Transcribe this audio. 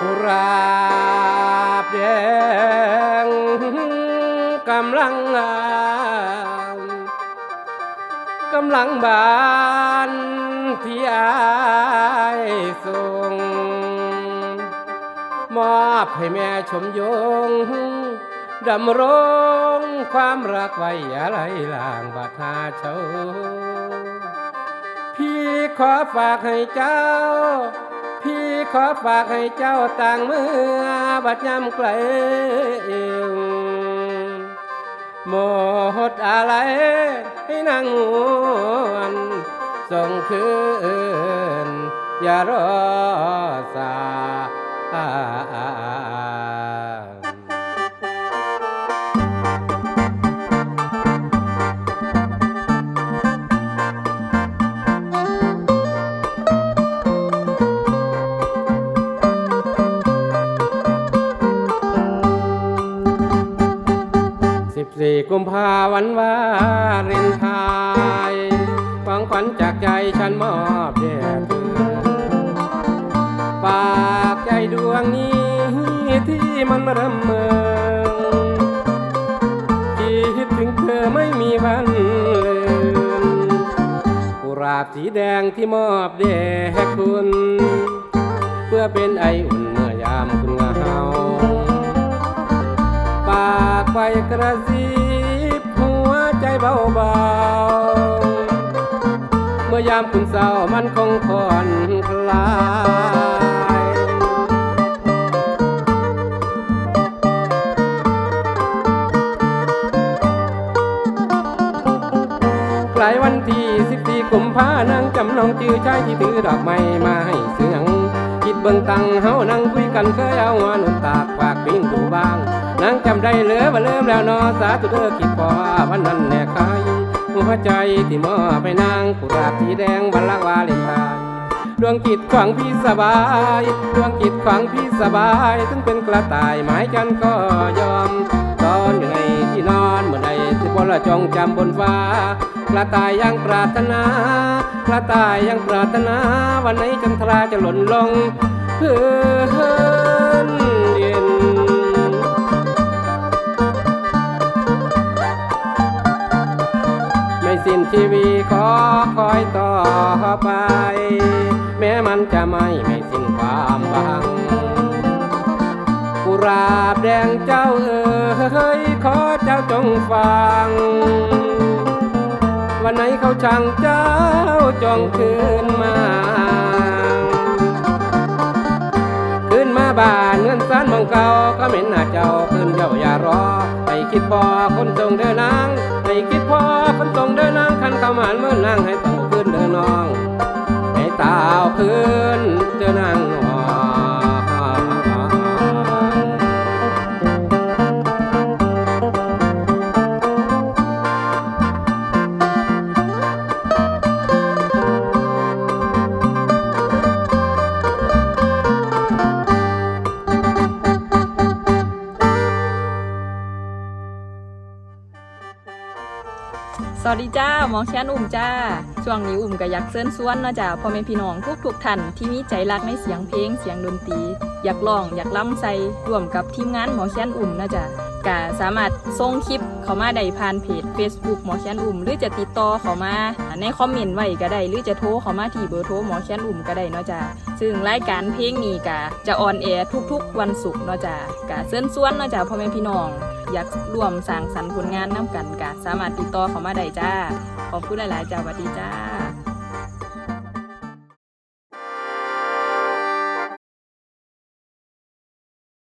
กุหลาบแดงกำลังงามกำลังบานที่อายส่งมอบให้แม่ชมยงดำรงความรักไว้อะไรลางบาดหาเช้าพี่ขอฝากให้เจ้า พี่ขอฝากให้เจ้าต่างเมื่อบัดยำไกลเองหมดอะไรให้นางงวนส่งคืนอย่ารอสา สี่กุมภาวันวาเรนไทายหวังขวัญจากใจฉันมอบแด่เธอฝากใจดวงนี้ที่มันรำเมอคิดถึงเธอไม่มีวันลืมกุหลาบสีแดงที่มอบแด่คุณ เพื่อเป็นไออุ่นเมื่อยามคุณเหงาากไปกระซิบหัวใจเบาๆ เมื่อยามคุณเศร้ามันคงผ่อนคลายกลายวันที่สิบสี่กุมภานั่งจำนองจื้อชายที่ถือดอกไม้มาให้เสียงคิดเบิ่งตังเฮานั่งคุยกันเคยเอาหัวหนุนตากปากปิ้งดูบ้าง นั่งจำได้เหลือว่าเริ่มแล้วนอสาธุเด้อคิดพอวันนั้นแน่ใครหัวใจที่มอบไปนางกุราบสีแดงวันละวาเลนไทน์ดวงจิตขวางพี่สบาย ดวงจิตขวางพี่สบายถึงเป็นกระต่ายหมายจันก็ยอม ตอนอยู่ในที่นอนเมื่อใดที่บนละจงจำบนฟ้ากระต่ายยังปรารถนากระต่ายยังปรารถนา วันไหนจันทราจะหล่นลงเพื่อ คอยต่อไป แม้มันจะไม่ไม่สิ้นความหวังกุราบแดงเจ้าเอ๋ยขอเจ้าจงฟัง วันไหนเขาช่างเจ้าจองคืนมาขึ้นมาบ้านเงินสานมองเก่าก็เหม็นหน้าเจ้า คิดพอคนทรงเดินนางให้คิดพอคนทรงเดินนางคันเข้ามาเมื่อนางให้ต้องขึ้นเดินน้อง ให้ตาเอาขึ้น สวัสดีจ้าหมอแคนอุ่มจ้า ช่วงนี้อุ่มก็อยากเชิญชวนเนาะจ้าพ่อแม่พี่น้องทุกทุกท่านที่มีใจรักในเสียงเพลงเสียงดนตรี อยากร้องอยากล้ำใส่ร่วมกับทีมงานหมอแคนอุ่มนะจ้าก็สามารถส่งคลิปเข้ามาได้ผ่านเพจ Facebook หมอแคนอุ่ม หรือจะติดต่อเข้ามาในคอมเมนต์ไว้ก็ได้หรือจะโทรเข้ามาที่เบอร์โทรหมอแคนอุ่มก็ได้เนาะจ้าซึ่งรายการเพลงนี้ก็จะออนแอร์ทุกๆ วันศุกร์เนาะจ้าก็เชิญชวนเนาะจ้าพ่อแม่พี่น้อง อยากร่วมสร้างสรรค์ผลงานน้ำกันกะสามารถติดต่อเขามาได้จ้า ขอบคุณหลาย ๆ จ้าสวัสดีจ้า